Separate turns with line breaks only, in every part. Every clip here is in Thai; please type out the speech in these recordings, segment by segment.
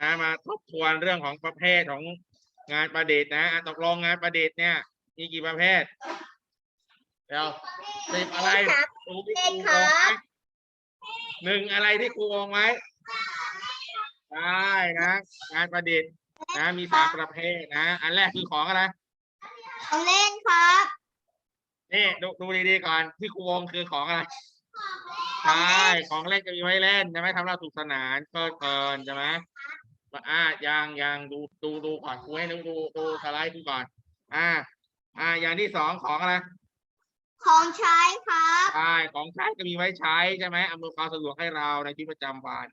นะมาทบทวนเรื่องของประเภทของงานประดิษฐ์นะอะตกลงงานประดิษฐ์เนี่ยมีกี่ประเภทเดี๋ยวสิบอะไรครูที่ครูวงไว้หนึ่งอะไรที่ครูวงไว้ได้นะงานประดิษฐ์นะมีสามประเภทนะ อันแรกคือของอะไร
ของเล่นครับ
นี่ดูดูดีๆก่อนที่ครูวงคือของอะไรใช่ของเล่นจะมีไว้เล่นใช่ไหมทำเราสุขสนานเพลิดเพลินใช่ไหม อ่ายังยังดูดูดูก่อนครูให้ดูดูดูสไลด์ดูก่อน อ่า อ่า อย่างที่สองของอะไร
ของใช้ครับ
ใช่ของใช้ก็มีไว้ใช้ใช่ไหมอำนวยความสะดวกให้เราในชีวิตประจำวัน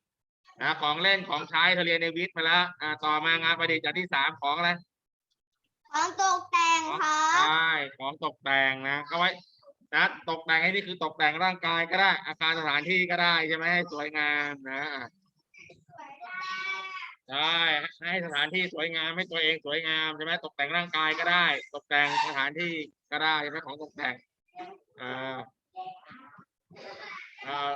นะของเล่นของใช้เธอเรียนในวิทย์ไปแล้วอ่าต่อมางานประดิษฐ์อย่างที่สามของอะไร
ของตกแต่งครั
ใช
บ่
ของตกแต่งนะก็ไว้นะตกแต่งให้นี่คือตกแต่งร่างกายก็ได้ อาคารสถานที่ก็ได้ใช่ไหมให้สวยงามนะ ใช่ให้สถานที่สวยงามให้ตัวเองสวยงามใช่ไหมตกแต่งร่างกายก็ได้ ตกแต่งสถานที่ก็ได้ใช่ไหมของตกแต่งอ่าอ่า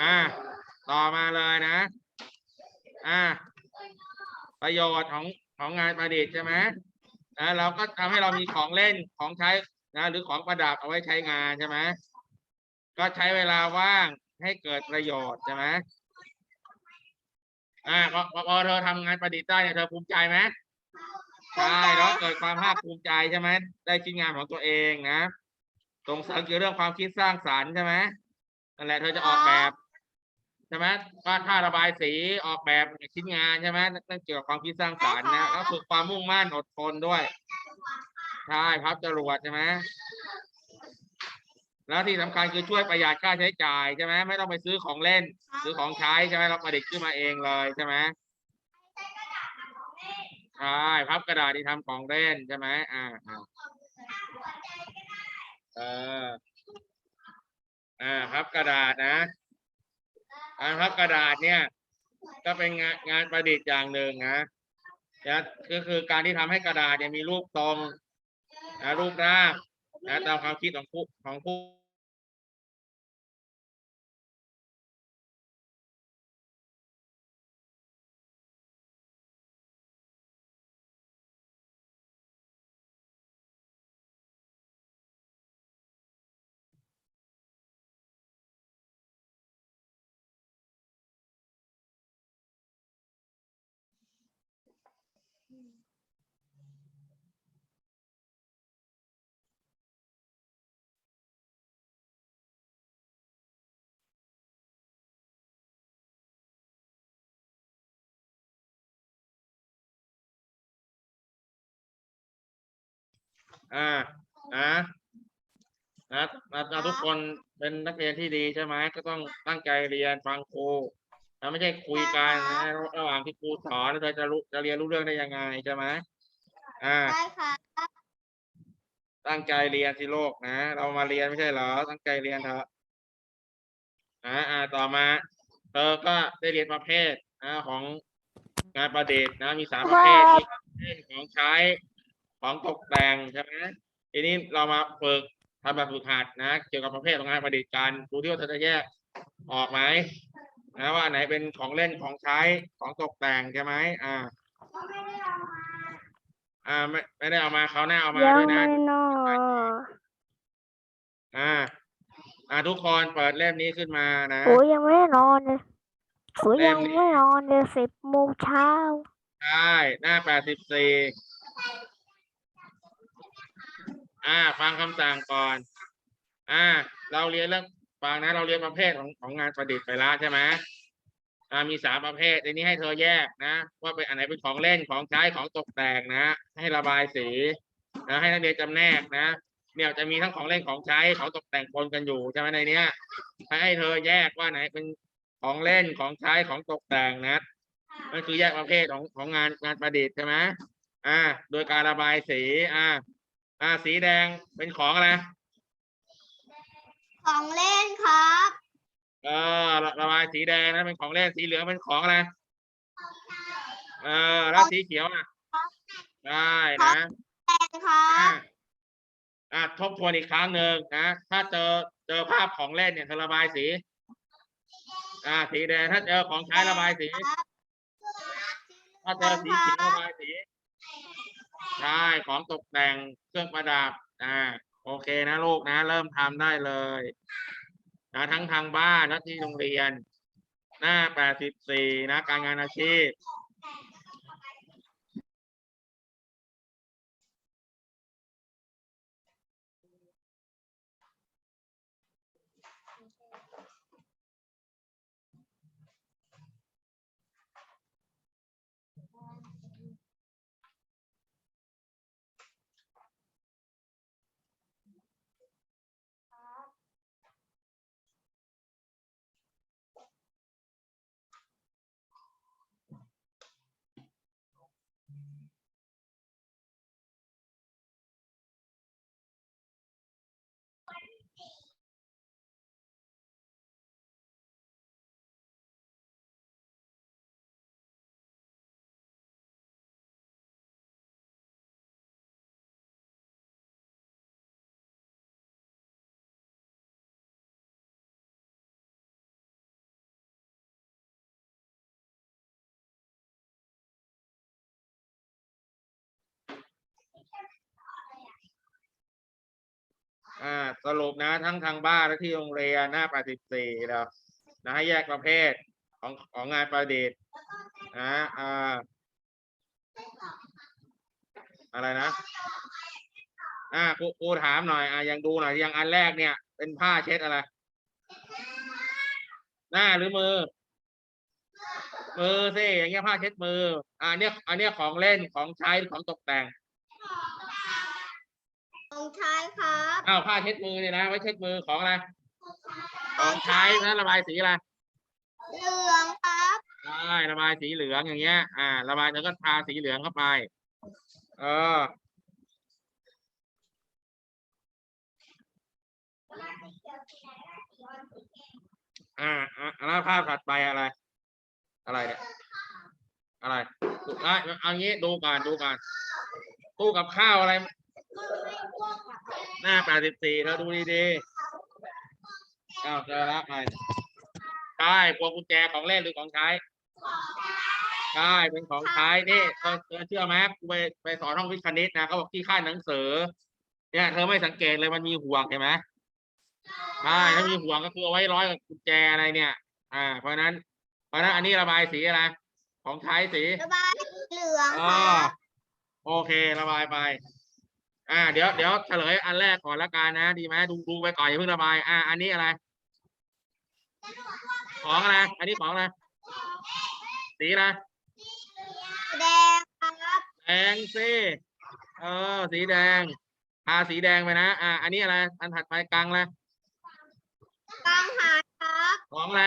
อ่า ต่อมาเลยนะ อ่า ประโยชน์ของ ของงานประดิษฐ์ใช่ไหมนะเราก็ทำให้เรามีของเล่นของใช้นะหรือของประดับเอาไว้ใช้งานใช่ไหมก็ใช้เวลาว่างให้เกิดประโยชน์ใช่ไหมอ่าพอพอเธอทำงานประดิษฐ์ได้เนี่ยเธอภูมิใจไหมใช่แล้วเกิดความภาคภูมิใจใช่ไหมได้ชิ้นงานของตัวเองนะส่งเสริมเกี่ยวเรื่องความคิดสร้างสรรค์ใช่ไหมนั่นแหละเธอจะออกแบบ ใช่ไหมวาดท่าระบายสีออกแบบชิ้นงานใช่ไหมนั่นเกี่ยวกับความคิดสร้างสรรค์นะแล้วฝึกความมุ่งมั่นอดทนด้วยใช่พับจรวดใช่ไหมแล้วที่สำคัญคือช่วยประหยัดค่าใช้จ่ายใช่ไหมไม่ต้องไปซื้อของเล่น ซื้อของใช้ใช่ไหมเราประดิษฐ์ขึ้นมาเองเลยใช่ไหมใช่พับกระดาษที่ทำของเล่นใช่ไหมอ่าอ่าเอออ่าพับกระดาษนะ การพับกระดาษเนี่ย ก็เป็นงานงานประดิษฐ์อย่างหนึ่งนะนะก็คือการที่ทำให้กระดาษเนี่ยมีรูปตรงนะรูปร่างนะตามความคิดของผู้ของผู้ อ่านะนะนะนะทุกคนเป็นนักเรียนที่ดีใช่ไหมก็ต้องตั้งใจเรียนฟังครูนะไม่ใช่คุยกันนะระหว่างที่ครูสอนแล้วเธอจะรู้จะเรียนรู้เรื่องได้ยังไงใช่ไหมอ่า
ได้ค่ะ
ตั้งใจเรียนสิโลกนะ เรามาเรียนไม่ใช่เหรอ ตั้งใจเรียนเถอะนะอ่าต่อมา เธอก็ได้เรียนประเภทนะของงานประดิษฐ์นะ มีสามประเภทมีประเภทของใช้ ของตกแต่งใช่ไหมทีนี้เรามาฝึกทำแบบฝึกหัดนะ เกี่ยวกับประเภทของงานประดิษฐ์กันดูที่ว่าเธอจะแยกออกไหมนะว่าอันไหนเป็นของเล่นของใช้ของตกแต่งใช่ไหมอ่าอ่าไม่ไม่ได้เอามาเขาวหน้าเอามา
ยัง
ด้วยนะ
ไม่นอน
อ่า อ่าทุกคนเปิดเล่มนี้ขึ้นมานะ
โอ้ยยังไม่นอนเลยโอ้ย
เล่
ยั
ม
ง
นี้
ไม่นอนเลยสิบโมงเช้า
ใช่หน้าแปดสิบสี่ อ่า ฟังคำสั่งก่อน อ่า เราเรียนเรื่องฟังนะ เราเรียนประเภทของของงานประดิษฐ์ไปแล้วใช่ไหมอ่ามีสามประเภททีนี้ให้เธอแยกนะ ว่าเป็นอันไหนเป็นของเล่นของใช้ของตกแต่งนะ ให้ระบายสีนะให้นักเรียนจำแนกนะ เนี่ยจะมีทั้งของเล่นของใช้ของตกแต่งปนกันอยู่ใช่ไหมในเนี้ยให้เธอแยกว่าไหนเป็นของเล่นของใช้ของตกแต่งนะนั่นคือแยกประเภทของของงานงานประดิษฐ์ใช่ไหมอ่า โดยการระบายสี อ่า อ่าสีแดงเป็นของอะไร
ของเล่นครับ
เออระระบายสีแดงนะเป็นของเล่นสีเหลืองเป็นของอะไรเออแล้วสีเขียวอะได้นะ
แดงครั
อะ
บ
อะทบทวนอีกครั้งหนึ่งนะถ้าเจอเจอภาพของเล่นเนี่ยเธอระบายสี อ่า สีแดงถ้าเจอของใช้ระบายสี
ครับ
ถ้าเจอสีเขียวระบายสี ใช่ของตกแต่งเครื่องประดับอ่าโอเคนะลูกนะ เริ่มทำได้เลยนะทั้งทางบ้านและที่โรงเรียน หน้าแปดสิบสี่นะ การงานอาชีพ อ่าสรุปนะทั้งทางบ้านและที่โรงเรียนหน้า84แล้วนะให้แยกประเภทของของงานประดิษฐ์นะอ่าอะไรนะอ่าครูครูถามหน่อยอ่ายังดูหน่อยยังอันแรกเนี่ย เป็นผ้าเช็ดอะไร หน้าหรือมือ มือสิอย่างเงี้ยผ้าเช็ดมือ อ่าเนี่ยอันเนี้ยของเล่นของใช้หรือของตกแต่ง
ของใช้ครับ
อ้าวผ้าเช็ดมือเนี่ยนะไว้เช็ดมือของอะไรของใช้นะระบายสีอะไร
เหลืองครับ
ใช่ระบายสีเหลืองอย่างเงี้ย อ่า ระบายแล้วก็ทาสีเหลืองเข้าไป เอออ่าอ่าแล้วภาพถัดไปอะไร อะไรเนี่ยอะไรอะเอางี้ดูก่อนดูก่อนตู้กับข้าวอะไร หน้าแปดสิบสี่เราดูดีๆอ้าวเจอแล้วไปใช่พวงกุญแจของเล่นหรือของใช้ใช่เป็นของใช้นี่เธอเธอเชื่อไหมกูไปไปสอนห้องวิทย์คณิตนะเขาบอกที่ค่ายหนังสือ เนี่ยเธอไม่สังเกตเลยมันมีห่วงเห็นไหมใช่ถ้ามีห่วงก็คือเอาไว้ร้อยกับกุญแจอะไรเนี่ย อ่า เพราะฉะนั้น เพราะฉะนั้นอันนี้ระบายสีอะไรของใช้สี
ระบายเหลือง
อ๋
ค
อ
รับ
โอเค ระบายไป อ่าเดี๋ยวเดี๋ยวเฉลยอันแรกก่อนละกันนะดีไหมดูดูไปก่อนอย่าเพิ่งระบายอ่าอันนี้อะไร ของอะไรอันนี้ของอะไรสีอะไร
แดงครับ
แดงสิเออสีแดงทาสีแดงไปนะอ่าอันนี้อะไรอันถัดไปกลางอะไร
กังหันครับ
ของอะไร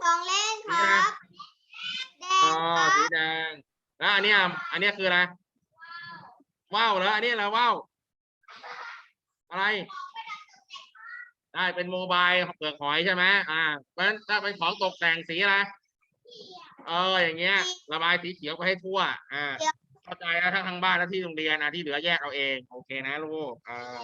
ของเล่นครับแด
อ๋
ง
อ
ครับ
สีแดงแล้วอันเนี้ยอันเนี้ยคืออะไร ว้าวเหรออันนี้อะไรว้าวอะไร ได้เป็นโมบายเปลือกหอยใช่ไหมอ่าเพราะฉะนั้นถ้าเป็นของตกแต่งสีอะไรเอออย่างเงี้ย ระบายสีเขียวไปให้ทั่ว อ่า เข้าใจแล้วทั้งทางบ้านและที่โรงเรียนนะที่เหลือแยกเอาเอง โอเคนะลูกอ่า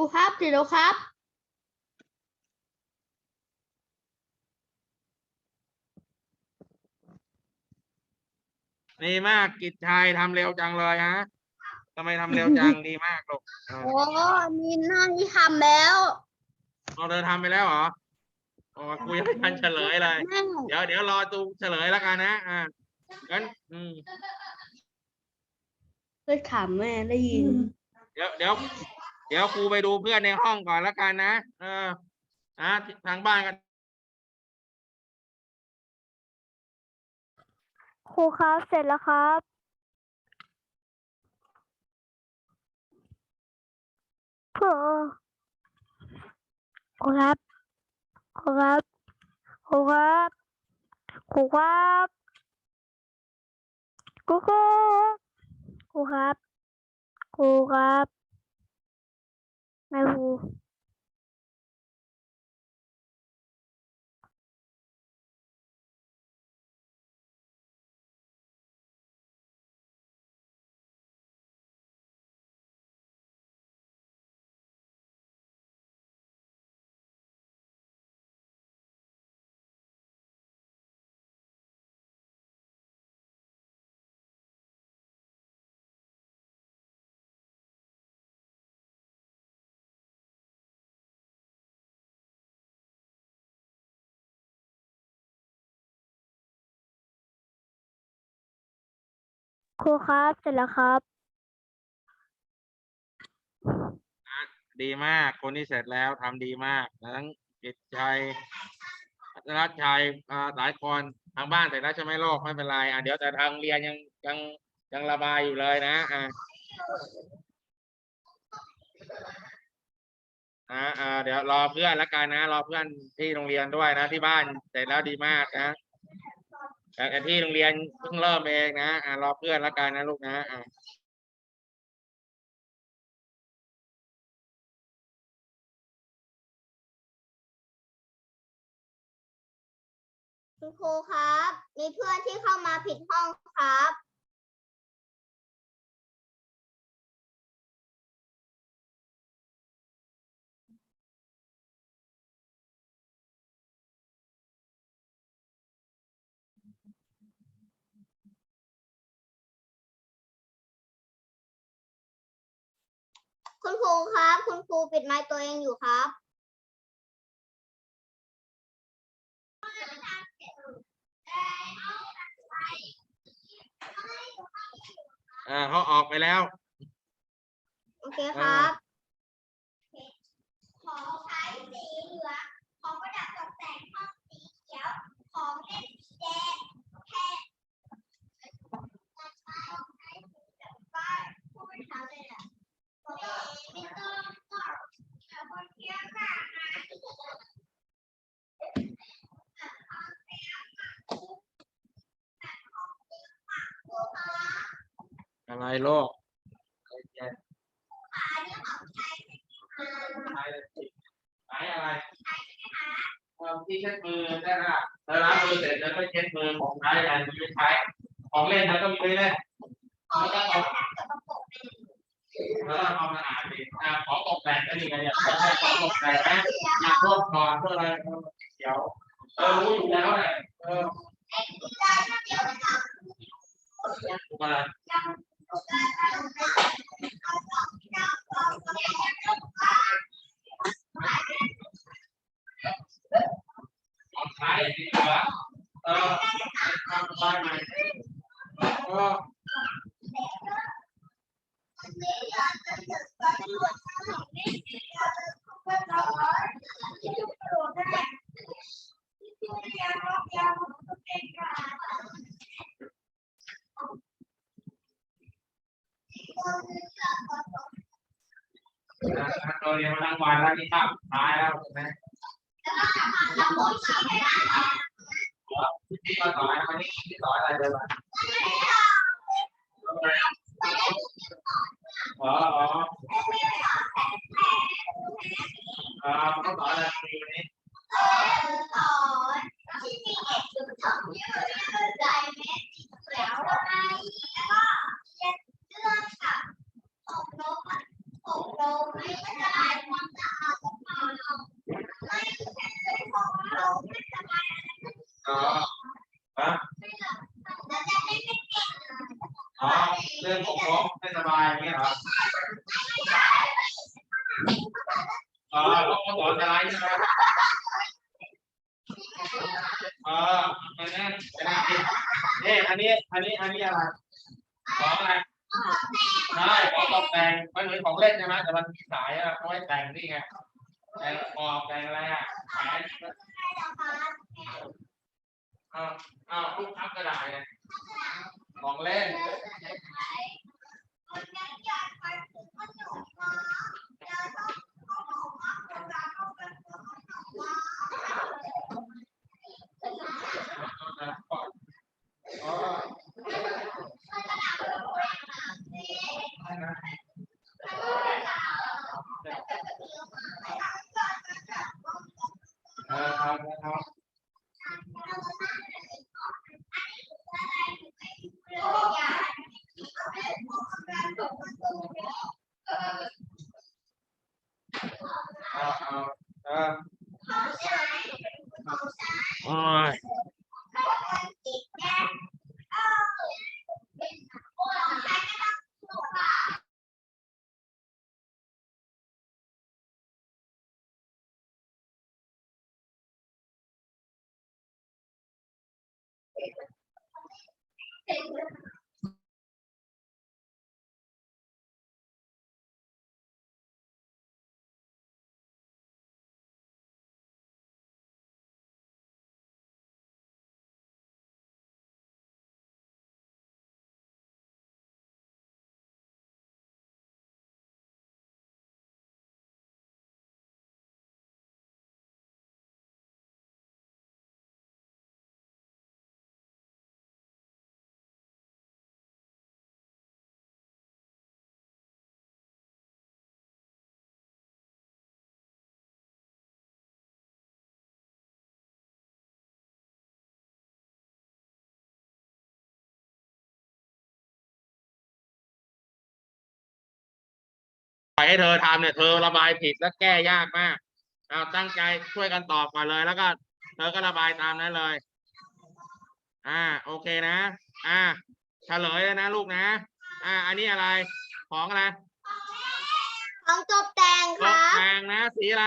รูครับเสร็จแล้วครับ
ดีมากกิจชัยทำเร็วจังเลยฮะทำไมทำเร็วจัง ดีมากลูกเออ
โอ้มีหน้าที่ทำแล้ว
เราเดินทำไปแล้วเหรอโอ้คุยงไม่ทันเฉลยเลย
แม่
เดี๋ยวเดี๋ยวรอดูเฉลยแล้วกันนะอ่างั้นอืม
เพื่อถามแม่ได้ยิน
เดี๋ยวเดี๋ยว เดี๋ยวครูไปดูเพื่อนในห้องก่อนแล้วกันนะ เออนะทางบ้านกัน
ครูครับ เสร็จแล้วครับ ครูครูครับ ครูครับ ครูครับ ครูครับครูครับครูครับ ครูครับ ครูครับ เสร็จแล้วครับ
ดีมาก คนที่เสร็จแล้วทำดีมากทั้งจิตชัยพัฒนชัยอ่าหลายคนทางบ้านเสร็จแล้วใช่ไหมโลกไม่เป็นไรอะเดี๋ยวแต่ทางเรียนยังยังยังระบายอยู่เลยนะอะอ่าอ่าเดี๋ยวรอเพื่อนละกันนะ รอเพื่อนที่โรงเรียนด้วยนะที่บ้านเสร็จแล้วดีมากนะ แต่ที่โรงเรียนเพิ่งเริ่มเองนะอ่ารอเพื่อนละกันนะลูกนะอ่า
คุณครูครับ มีเพื่อนที่เข้ามาผิดห้องครับ คุณครูครับ คุณครูปิดไมค์ตัวเองอยู่ครับ
อ่าเขาออกไปแล้ว
โอเคครับ ของใช้สีเหลืองของประดับตกแต่งห้องสีเขียว ของเล่นสีแดงแค่ของใช้สีแบบป้ายผู้บริหารเลยอะไม่ต้องก็แต่คนเที่ยวหน้าหาที่จะเดิน
อะไรโลกใช้อะไรความที่เช็ดมือได้ละเธอล้างมือเสร็จแล้วก็เช็ดมือของใช้กันไม่ใช้ของเล่นมันก็มีไม่เล่นไม่ต้องเอา แล้วเอามาอ่านดิอ่าขอตกแต่งก็ดีไงเนี่ยจะให้ของตกแต่งนะอยากรบก่อนเพื่ออะไรเดี๋ยวเออรู้อยู่แล้วแหละเออถูกองใช้ดีกว่าเออทำอะได้ไหมเออ ตัวเรียนมาทั้งวันแล้วนี่ข้ามท้ายแล้วใช่ไหมที่มาสอนวันนี้ที่สอนอะไรเดินมาอ๋ออ๋ออ่าเขาสอนอะไรวันนี้
แล้วก็เรียนเรื่องค่ะของนกอะของนกไม่สบายความสะอาดของเราไม่ใช่ของเราไม่สบาย
อ๋อฮะ
แล้วจะไม่เป็นเก่ง
อ๋อเรื่องของน้องไม่สบายอย่างเงี้ยเหรออ๋อเขาสอนอะไรใช่ไหมอ๋ออันนี้อันนี้นี่อันนี้ อันนี้ อันนี้อะไร ของอะไร ใช่ของตกแต่งมันเหมือนของเล่นใช่ไหมแต่มันมีสายอะเอา ไ Thank you. ล่อยให้เธอทำเนี่ยเธอระบายผิดแล้วแก้ยากมากเอาตั้งใจช่วยกันตอบก่อนเลย แล้วก็ เธอก็ระบายตามนั้นเลย อ่า โอเคนะ อ่าเฉลยแล้วนะลูกนะ อ่า อันนี้อะไร ของอะไร
ของตกแต่ง
ต
ค
ก
รับ
แต่งนะ สีอะไร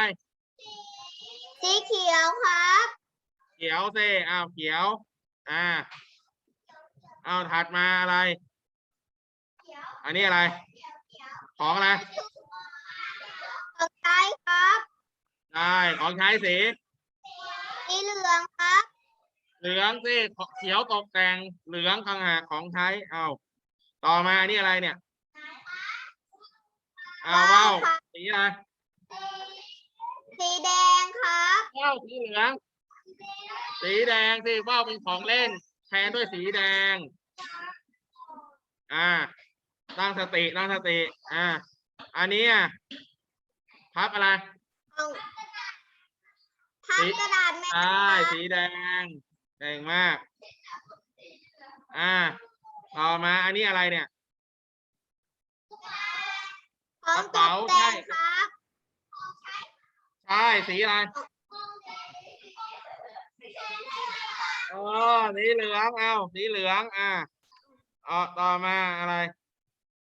สีเขียวครับ
เขียวสิอ้าวเขียว อ่าเอาถัดมาอะไร อันนี้อะไร ของอะไร
ของใช้ครับ
ได้ ของใช้สี
สีเหลืองครับ
เหลืองสิเขียวตกแต่งเหลืองข้างหากของใช้เอาต่อมาอันนี่อะไรเนี่ยเอาว้าวสีอะไร
สีแดงครับ
ว้าวสีเหลือง สีแดงสิว้าวเป็นของเล่น แทนด้วยสีแดง อ่าตั้งสติตั้งสติ อ่า อันนี้อะพับอะไร
ของพับกระดาษแม่
ใช่สีแดงเก่งมาก อ่า ต่อมาอันนี้อะไรเนี่ย
ของตกแต่งครับ
ใช่สีอะไรอ๋อสีเหลืองเอาสีเหลืองอ่าเอาต่อมาอะไร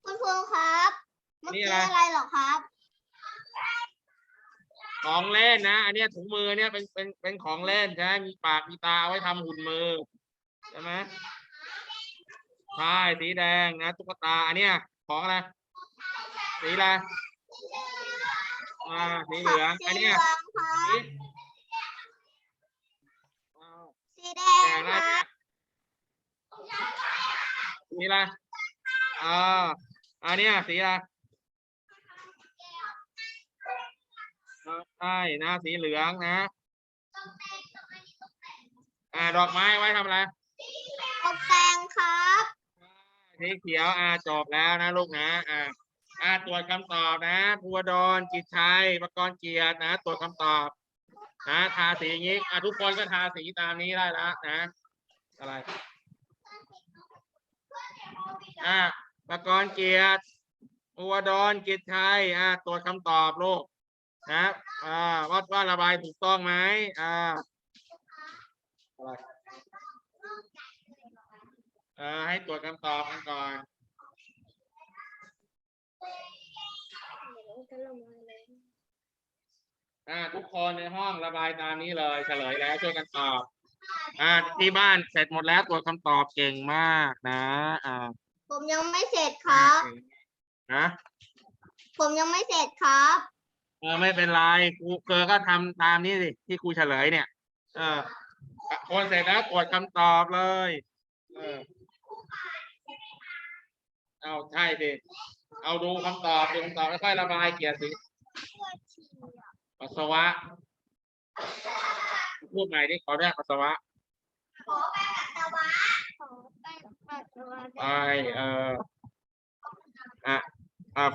คุณครูครับ เมื่อ
นี่
กี้
อะไร
อะไรเหรอครับ
ของเล่นนะ อันเนี้ยถุงมือเนี่ยเป็นเป็นเป็นของเล่นใช่ไหมมีปากมีตาเอาไว้ทำหุ่นมือใช่ไหมใช่สีแดงนะตุ๊กตาอันเนี้ยของอะไรสีอะไรอ่าสีเหลือง
สี
อัน
เห
เนี้
ลื
ย
องครั
สี
บ
อ้าว
สีแด
แด
ง
ง
ค
แล้ว
รั
เนี่ย
บ
สีอะไรอ่าอันเนี้ยสีอะไร ใช่นะสีเหลืองนะอ่าดอกไม้ไว้ทำอะไร
ตกแต่งครับ
สีเขียวอ่าจบแล้วนะลูกนะอ่าอ่าตรวจคำตอบนะภูวดรกิจชัยประกรณ์เกียรตินะตรวจคำตอบนะทาสีอย่างนี้อ่าทุกคนก็ทาสีตามนี้ได้แล้วนะ อะไรอ่าประกรณ์เกียรติอุวดรกิจชัยอ่าตรวจคำตอบลูก นะอ่าว่าว่าระบายถูกต้องไหมอ่าอะไรเอ่าให้ตรวจคำตอบกันก่อน อ่า ทุกคนในห้องระบายตามนี้เลย เฉลยแล้วช่วยกันตอบ อ่า ที่บ้านเสร็จหมดแล้วตรวจคำตอบเก่งมากนะ อ่า
ผมยังไม่เสร็จครับ
นะ
ผมยังไม่เสร็จครับ
เออไม่เป็นไรครูเกอก็ทำตามนี้สิที่ครูเฉลยเนี่ย เออคนเสร็จแล้วตรวจคำตอบเลย เออ เอาใช่สิเอาดูคำตอบดูคำตอบแล้วค่อยระบายเกียรติสิปัสสาวะ พูดใหม่ดิขอแรกปัสสาวะ
ขอไปปัสสาวะขอไปปัสสาวะ
ไปเอออะอะ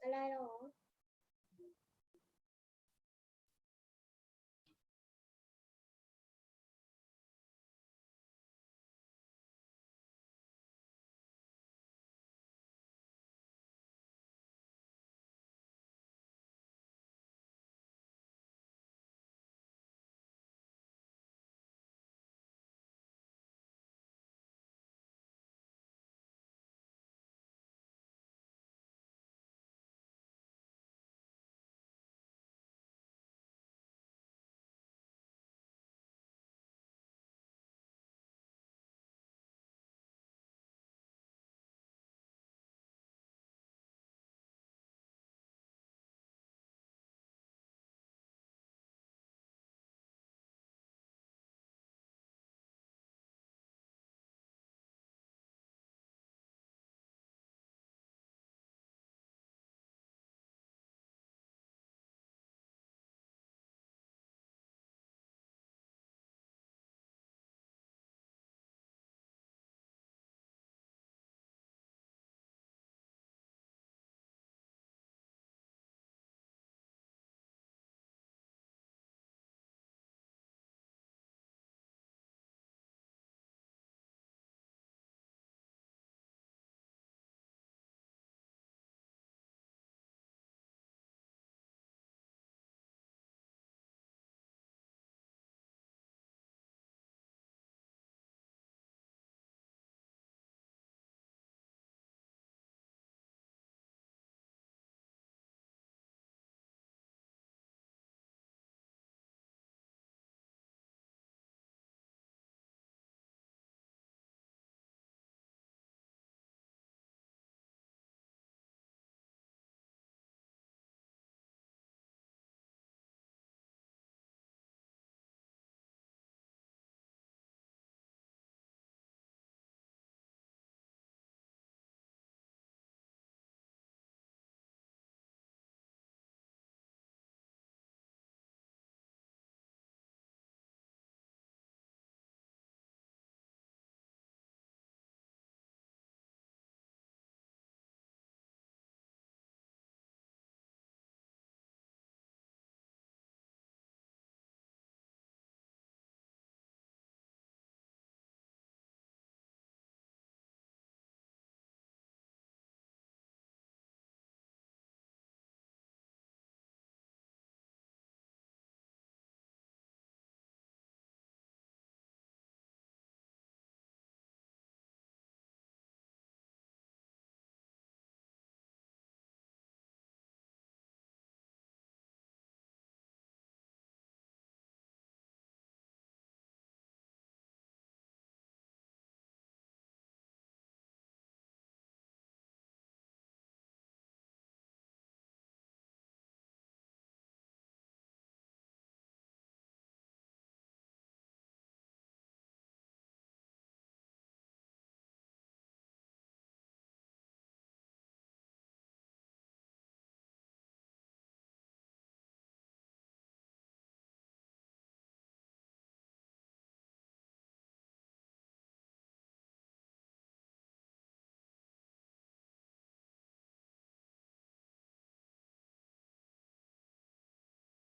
อะไรหรอ